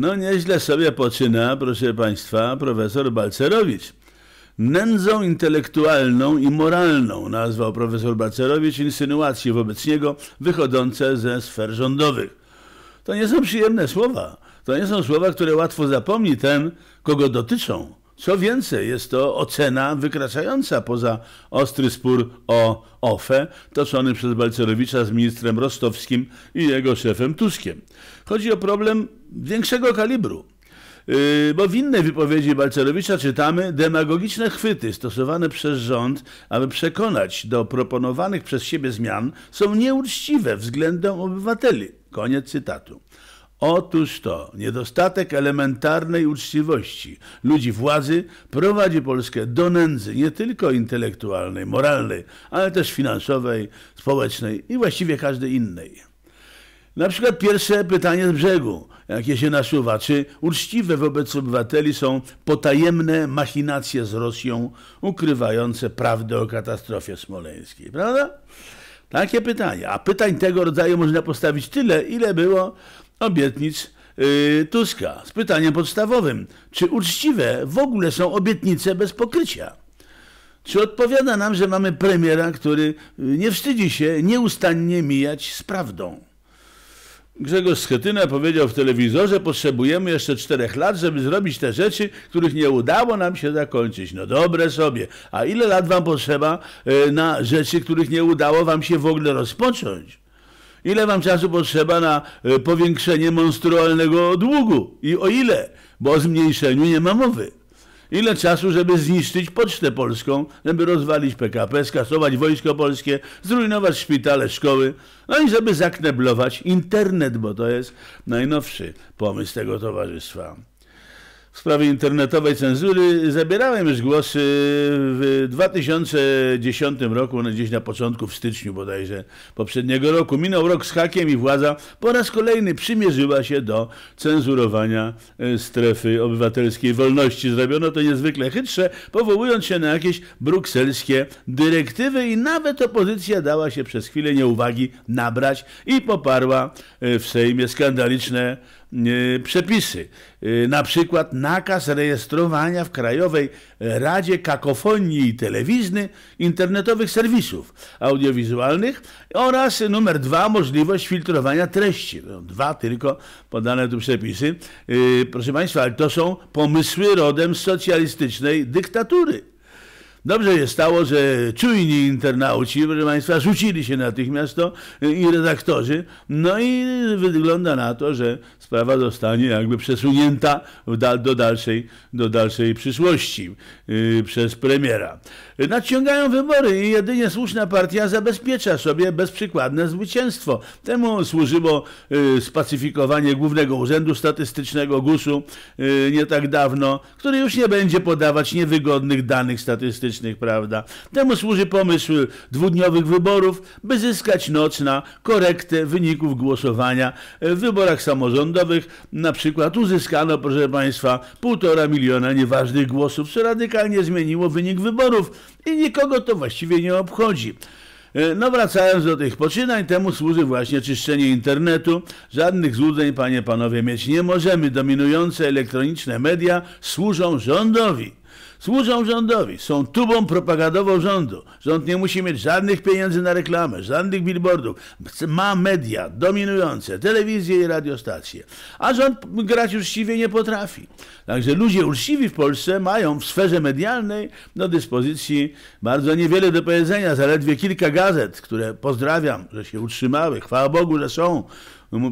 No nieźle sobie poczyna, proszę Państwa, profesor Balcerowicz. Nędzą intelektualną i moralną nazwał profesor Balcerowicz insynuacje wobec niego wychodzące ze sfer rządowych. To nie są przyjemne słowa. To nie są słowa, które łatwo zapomni ten, kogo dotyczą. Co więcej, jest to ocena wykraczająca poza ostry spór o OFE, toczony przez Balcerowicza z ministrem Rostowskim i jego szefem Tuskiem. Chodzi o problem większego kalibru. Yy, bo w innej wypowiedzi Balcerowicza czytamy demagogiczne chwyty stosowane przez rząd, aby przekonać do proponowanych przez siebie zmian są nieuczciwe względem obywateli. Koniec cytatu. Otóż to niedostatek elementarnej uczciwości ludzi władzy prowadzi Polskę do nędzy nie tylko intelektualnej, moralnej, ale też finansowej, społecznej i właściwie każdej innej. Na przykład pierwsze pytanie z brzegu, jakie się nasuwa. Czy uczciwe wobec obywateli są potajemne machinacje z Rosją ukrywające prawdę o katastrofie smoleńskiej, prawda? Takie pytania. A pytań tego rodzaju można postawić tyle, ile było obietnic yy, Tuska. Z pytaniem podstawowym. Czy uczciwe w ogóle są obietnice bez pokrycia? Czy odpowiada nam, że mamy premiera, który y, nie wstydzi się nieustannie mijać z prawdą? Grzegorz Schetyna powiedział w telewizorze, potrzebujemy jeszcze czterech lat, żeby zrobić te rzeczy, których nie udało nam się zakończyć. No dobre sobie. A ile lat wam potrzeba y, na rzeczy, których nie udało wam się w ogóle rozpocząć? Ile wam czasu potrzeba na y, powiększenie monstrualnego długu? I o ile? Bo o zmniejszeniu nie ma mowy. Ile czasu, żeby zniszczyć Pocztę Polską, żeby rozwalić PKP, skasować Wojsko Polskie, zrujnować szpitale, szkoły, no i żeby zakneblować internet, bo to jest najnowszy pomysł tego towarzystwa w sprawie internetowej cenzury zabierałem już głos w 2010 roku, gdzieś na początku, w styczniu bodajże poprzedniego roku. Minął rok z hakiem i władza po raz kolejny przymierzyła się do cenzurowania e, strefy obywatelskiej wolności. Zrobiono to niezwykle chytrze, powołując się na jakieś brukselskie dyrektywy i nawet opozycja dała się przez chwilę nieuwagi nabrać i poparła e, w Sejmie skandaliczne przepisy. E, na przykład nakaz rejestrowania w Krajowej Radzie Kakofonii i Telewizny internetowych serwisów audiowizualnych oraz numer dwa możliwość filtrowania treści. No, dwa tylko podane tu przepisy. E, proszę Państwa, ale to są pomysły rodem socjalistycznej dyktatury. Dobrze się stało, że czujni internauci, proszę Państwa, rzucili się natychmiast to i redaktorzy. No i wygląda na to, że sprawa zostanie jakby przesunięta do dalszej, do dalszej przyszłości yy, przez premiera. Nadciągają wybory i jedynie słuszna partia zabezpiecza sobie bezprzykładne zwycięstwo. Temu służyło yy, spacyfikowanie Głównego Urzędu Statystycznego GUS-u nie tak dawno, który już nie będzie podawać niewygodnych danych statystycznych prawda? Temu służy pomysł dwudniowych wyborów, by zyskać noc na korektę wyników głosowania w wyborach samorządowych. Na przykład uzyskano, proszę Państwa, półtora miliona nieważnych głosów, co radykalnie zmieniło wynik wyborów i nikogo to właściwie nie obchodzi. No wracając do tych poczynań, temu służy właśnie czyszczenie internetu. Żadnych złudzeń, panie, panowie, mieć nie możemy. Dominujące elektroniczne media służą rządowi służą rządowi, są tubą propagandową rządu. Rząd nie musi mieć żadnych pieniędzy na reklamę, żadnych billboardów. Ma media dominujące, telewizję i radiostacje. A rząd grać uczciwie nie potrafi. Także ludzie uczciwi w Polsce mają w sferze medialnej do dyspozycji bardzo niewiele do powiedzenia, zaledwie kilka gazet, które pozdrawiam, że się utrzymały. Chwała Bogu, że są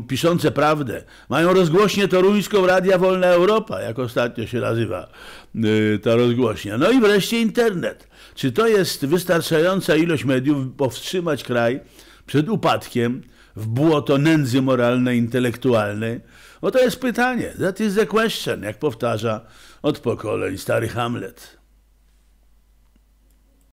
piszące prawdę. Mają rozgłośnię toruńską Radia Wolna Europa, jak ostatnio się nazywa y, ta rozgłośnia. No i wreszcie internet. Czy to jest wystarczająca ilość mediów, powstrzymać kraj przed upadkiem w błoto nędzy moralnej, intelektualnej? No to jest pytanie. That is the question, jak powtarza od pokoleń stary Hamlet.